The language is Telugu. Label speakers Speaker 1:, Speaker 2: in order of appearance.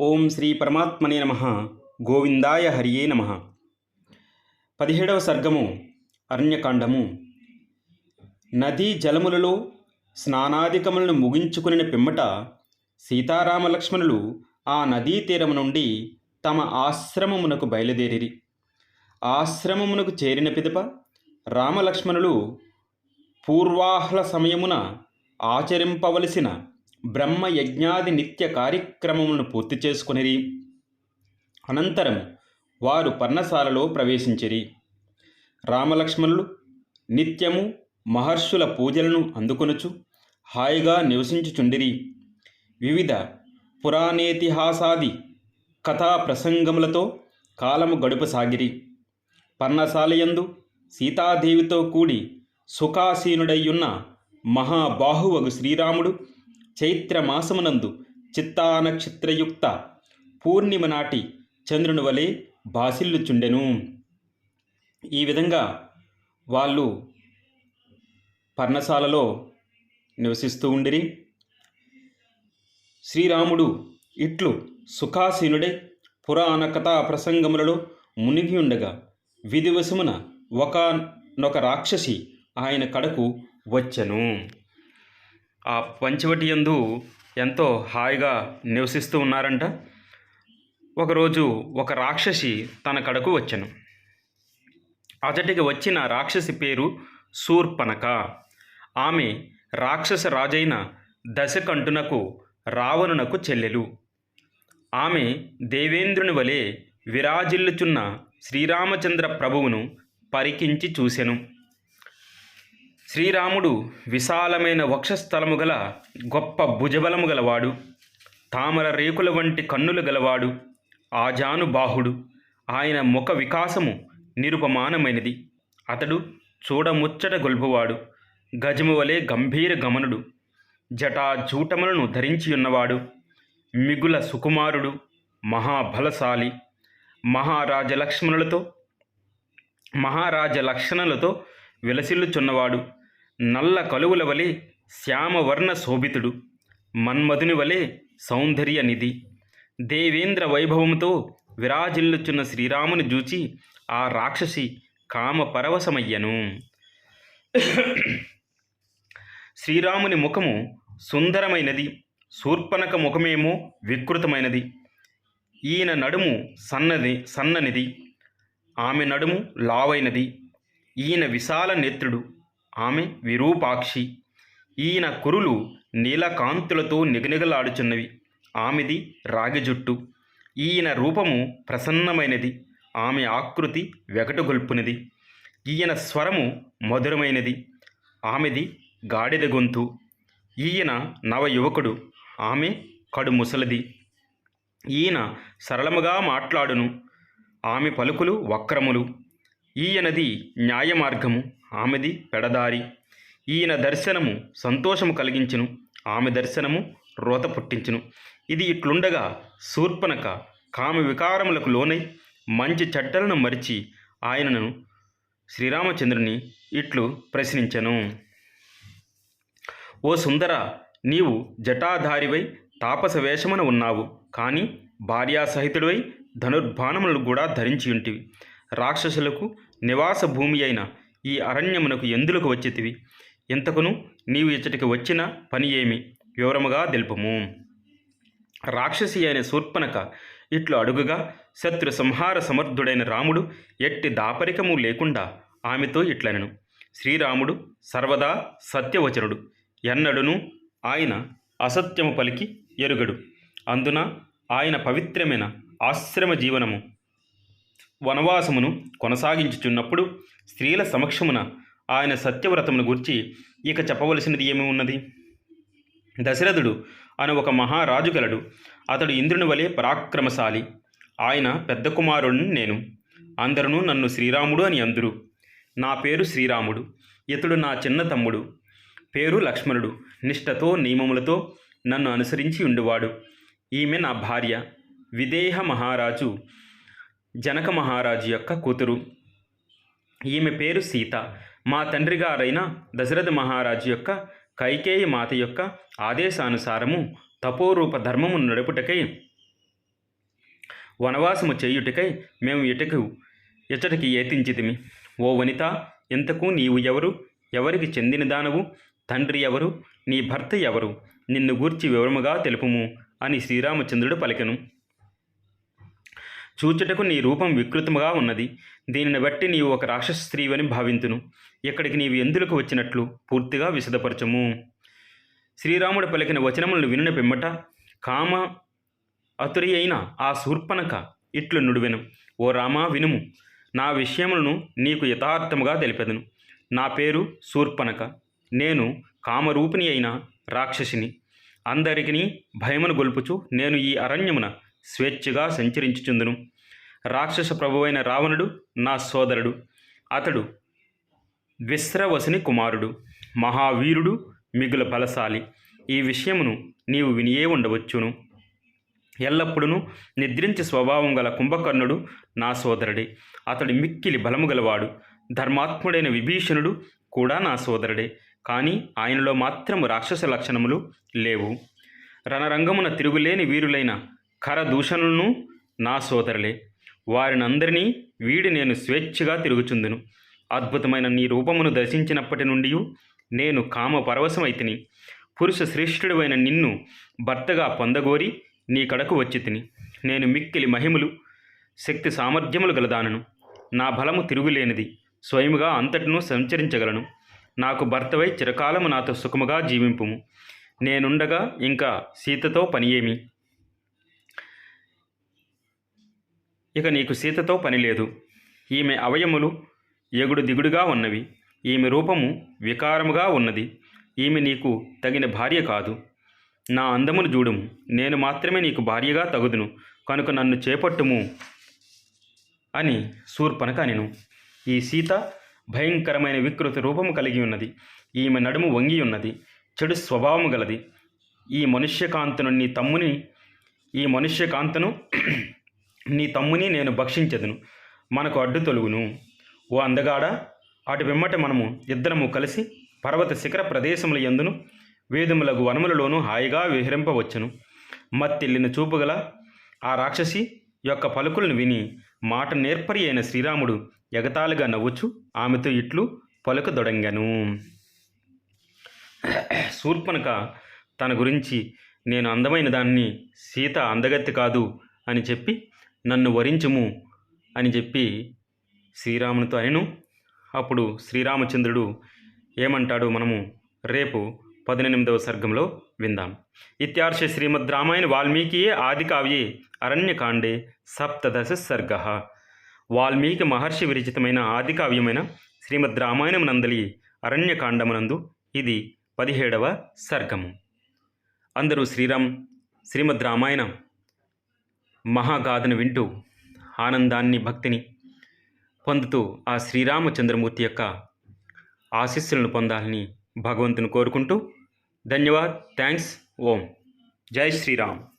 Speaker 1: ఓం శ్రీ పరమాత్మనే నమ. గోవిందాయ హరియే నమ. పదిహేడవ సర్గము అరణ్యకాండము. నదీ జలములలో స్నానాధికములను ముగించుకుని పిమ్మట సీతారామ లక్ష్మణులు ఆ నదీ తీరము నుండి తమ ఆశ్రమమునకు బయలుదేరిరి. ఆశ్రమమునకు చేరిన పిదప రామలక్ష్మణులు పూర్వాహ్ల సమయమున ఆచరింపవలసిన బ్రహ్మ యజ్ఞాది నిత్య కార్యక్రమములను పూర్తి చేసుకునిరి. అనంతరం వారు పర్ణశాలలో ప్రవేశించిరి. రామలక్ష్మణులు నిత్యము మహర్షుల పూజలను అందుకొనుచు హాయిగా నివసించుచుండిరి. వివిధ పురాణేతిహాసాది కథా ప్రసంగములతో కాలము గడుపసాగిరి. పర్ణశాలయందు సీతాదేవితో కూడి సుఖాసీనుడయ్యున్న మహాబాహువగు శ్రీరాముడు చైత్రమాసమునందు చిత్తానక్షత్రయుక్త పూర్ణిమ నాటి చంద్రుని వలె బాసిల్లుచుండెను. ఈ విధంగా వాళ్ళు పర్ణశాలలో నివసిస్తూ ఉండిరి. శ్రీరాముడు ఇట్లు సుఖాసీనుడై పురాణ కథా ప్రసంగములలో మునిగి ఉండగా విధివశమున ఒకనొక రాక్షసి ఆయన కడకు వచ్చెను. ఆ పంచవటి యందు ఎంతో హాయిగా నివసిస్తూ ఉన్నారంట. ఒకరోజు ఒక రాక్షసి తన కడకు వచ్చాను. అతటికి వచ్చిన రాక్షసి పేరు శూర్పనక ఆమె రాక్షస రాజైన దశకంఠునకు రావణునకు చెల్లెలు. ఆమె దేవేంద్రుని వలె విరాజిల్లుచున్న శ్రీరామచంద్ర ప్రభువును పరికించి చూసెను. శ్రీరాముడు విశాలమైన వక్షస్థలము గల గొప్ప భుజబలము గలవాడు తామర రేకుల వంటి కన్నులు గలవాడు ఆజానుబాహుడు ఆయన ముఖ వికాసము నిరుపమానమైనది. అతడు చూడముచ్చట గొల్పువాడు గజము వలె గంభీర గమనుడు. జటాజూటములను ధరించి ఉన్నవాడు మిగుల సుకుమారుడు మహాబలశాలి. మహారాజ లక్ష్మణులతో మహారాజ లక్షణలతో విలసిల్లుచున్నవాడు. నల్ల కలువుల వలె శ్యామవర్ణ శోభితుడు. మన్మధుని వలె సౌందర్య నిధి. దేవేంద్ర వైభవముతో విరాజిల్లుచున్న శ్రీరాముని జూచి ఆ రాక్షసి కామ పరవశమయ్యను శ్రీరాముని ముఖము సుందరమైనది శూర్పనక ముఖమేమో వికృతమైనది. ఈయన నడుము సన్నది సన్ననిది ఆమె నడుము లావైనది. ఈయన విశాల నేత్రుడు. ఆమె విరూపాక్షి. ఈయన కురులు నీలకాంతులతో నిగనిగలాడుచున్నవి. ఆమెది రాగి జుట్టు ఈయన రూపము ప్రసన్నమైనది. ఆమె ఆకృతి వెకటగొల్పునిది. ఈయన స్వరము మధురమైనది. ఆమెది గాడిద గొంతు. ఈయన నవయువకుడు ఆమె కడు ముసలిది. ఈయన సరళముగా మాట్లాడును. ఆమె పలుకులు వక్రములు. ఈయనది న్యాయమార్గము. ఆమెది పెడదారి. ఈయన దర్శనము సంతోషము కలిగించును. ఆమె దర్శనము రోత పుట్టించును. ఇది ఇట్లుండగా శూర్పనక కామ వికారములకు లోనై మంచి చట్టలను మరిచి ఆయనను శ్రీరామచంద్రుని ఇట్లు ప్రశ్నించెను. ఓ సుందర నీవు జటాధారివై తాపస వేషమున ఉన్నావు. కానీ భార్యాసహితుడివై ధనుర్బాణములను కూడా ధరించి ఉంటివి రాక్షసులకు నివాస భూమి అయిన ఈ అరణ్యమునకు ఎందులకు వచ్చితివి? ఇంతకును నీవు ఇచ్చటికి వచ్చిన పని ఏమి? వివరముగా తెలుపము. రాక్షసి అయిన శూర్పనక ఇట్లు అడుగుగా శత్రు సంహార సమర్థుడైన రాముడు ఎట్టి దాపరికము లేకుండా ఆమెతో ఇట్లనెను. శ్రీరాముడు సర్వదా సత్యవచనుడు. ఎన్నడును ఆయన అసత్యము పలికి ఎరుగడు. అందున ఆయన పవిత్రమైన ఆశ్రమ జీవనము వనవాసమును కొనసాగించుచున్నప్పుడు స్త్రీల సమక్షమున ఆయన సత్యవ్రతమును గురించి ఇక చెప్పవలసినది ఏమి ఉన్నది? దశరథుడు అను ఒక మహారాజు గలడు. అతడు ఇంద్రుని వలె పరాక్రమశాలి. ఆయన పెద్ద కుమారుడిని నేను. అందరూ నన్ను శ్రీరాముడు అని అందురు. నా పేరు శ్రీరాముడు. ఇతడు నా చిన్న తమ్ముడు. పేరు లక్ష్మణుడు. నిష్ఠతో నియమములతో నన్ను అనుసరించి ఉండువాడు. ఈమె నా భార్య. విదేహ మహారాజు. జనక మహారాజు యొక్క కూతురు. ఈమె పేరు సీత. మా తండ్రి గారైన దశరథ మహారాజు యొక్క కైకేయి మాత యొక్క ఆదేశానుసారము తపోరూప ధర్మము నడుపుటకై వనవాసము చేయుటకై మేము ఇటకు ఇచ్చటికి ఏతించితిమి ఓ వనిత ఇంతకు నీవు ఎవరు? ఎవరికి చెందిన దానవు? తండ్రి ఎవరు? నీ భర్త ఎవరు? నిన్ను గూర్చి వివరముగా తెలుపుము అని శ్రీరామచంద్రుడు పలికెను. చూచుటకు నీ రూపం వికృతముగా ఉన్నది. దీనిని బట్టి నీవు ఒక రాక్షస స్త్రీవని భావింతును. ఇక్కడికి నీవు ఎందులకు వచ్చినట్లు పూర్తిగా విశదపరచము. శ్రీరాముడు పలికిన వచనములను వినున పిమ్మట కామ అతురి అయిన ఆ శూర్పణక ఇట్లు నుడివెను. ఓ రామా వినుము. నా విషయములను నీకు యథార్థముగా తెలిపెదను. నా పేరు శూర్పణక. నేను కామరూపిణి అయిన రాక్షసిని. అందరికిని భయమును గొల్పుచు నేను ఈ అరణ్యమున స్వేచ్ఛగా సంచరించుచుందును. రాక్షస ప్రభువైన రావణుడు నా సోదరుడు. అతడు విశ్రవసుని కుమారుడు. మహావీరుడు మిగుల బలశాలి ఈ విషయమును నీవు వినియే ఉండవచ్చును. ఎల్లప్పుడూ నిద్రించి స్వభావం గల కుంభకర్ణుడు నా సోదరుడే. అతడు మిక్కిలి బలము గలవాడు. ధర్మాత్ముడైన విభీషణుడు కూడా నా సోదరుడే. కానీ ఆయనలో మాత్రము రాక్షస లక్షణములు లేవు. రణరంగమున తిరుగులేని వీరులైన కరదూషణులను నా సోదరులే వారినందరినీ వీడి నేను స్వేచ్ఛగా తిరుగుచుందును. అద్భుతమైన నీ రూపమును దర్శించినప్పటి నుండి నేను కామ పరవశమైతిని పురుష శ్రేష్ఠుడివైన నిన్ను భర్తగా పొందగోరి నీ కడకు వచ్చి తిని నేను మిక్కిలి మహిములు శక్తి సామర్థ్యములు గలదానను. నా బలము తిరుగులేనిది స్వయముగా అంతటినూ సంచరించగలను. నాకు భర్తవై చిరకాలము నాతో సుఖముగా జీవింపుము. నేనుండగా ఇంకా సీతతో పని ఏమి ఇక నీకు సీతతో పని లేదు. ఈమె అవయములు ఎగుడు దిగుడుగా ఉన్నవి. ఈమె రూపము వికారముగా ఉన్నది. ఈమె నీకు తగిన భార్య కాదు. నా అందమును చూడుము. నేను మాత్రమే నీకు భార్యగా తగుదును. కనుక నన్ను చేపట్టుము అని శూర్పనక అనెను. ఈ సీత భయంకరమైన వికృతి రూపము కలిగి ఉన్నది. ఈమె నడుము వంగి ఉన్నది. చెడు స్వభావము గలది. ఈ మనుష్యకాంతను నీ తమ్ముని ఈ మనుష్యకాంతను నీ తమ్ముని నేను భక్షించదును. మనకు అడ్డు తొలుగును. ఓ అందగాడ అటు వెమ్మట మనము ఇద్దరము కలిసి పర్వత శిఖర ప్రదేశముల ఎందును వేదములకు వనములలోనూ హాయిగా విహరింపవచ్చును. మత్తెల్లిన చూపుగల ఆ రాక్షసి యొక్క పలుకులను విని మాట నేర్పరి అయిన శ్రీరాముడు ఎగతాళిగా నవ్వుచు ఆమెతో ఇట్లు పలుకు దొడంగను. శూర్పణక తన గురించి నేను అందమైన దాన్ని సీత అందగత్తి కాదు అని చెప్పి నన్ను వరించుము అని చెప్పి శ్రీరామునితో అనెను అప్పుడు శ్రీరామచంద్రుడు ఏమంటాడో మనము రేపు పద్దెనిమిదవ సర్గంలో విందాం. ఇత్యార్ష శ్రీమద్ రామాయణ వాల్మీకి ఆది కావ్యే అరణ్యకాండే సప్తదశ సర్గ. వాల్మీకి మహర్షి విరచితమైన ఆది కావ్యమైన శ్రీమద్ రామాయణం నందలి అరణ్యకాండమునందు ఇది పదిహేడవ సర్గము. అందరూ శ్రీరామ్ శ్రీమద్ రామాయణ మహాగాథను వింటూ ఆనందాన్ని భక్తిని పొందుతూ ఆ శ్రీరామచంద్రమూర్తి యొక్క ఆశీస్సులను పొందాలని భగవంతుని కోరుకుంటూ ధన్యవాద్. థ్యాంక్స్. ఓం. జై శ్రీరామ్.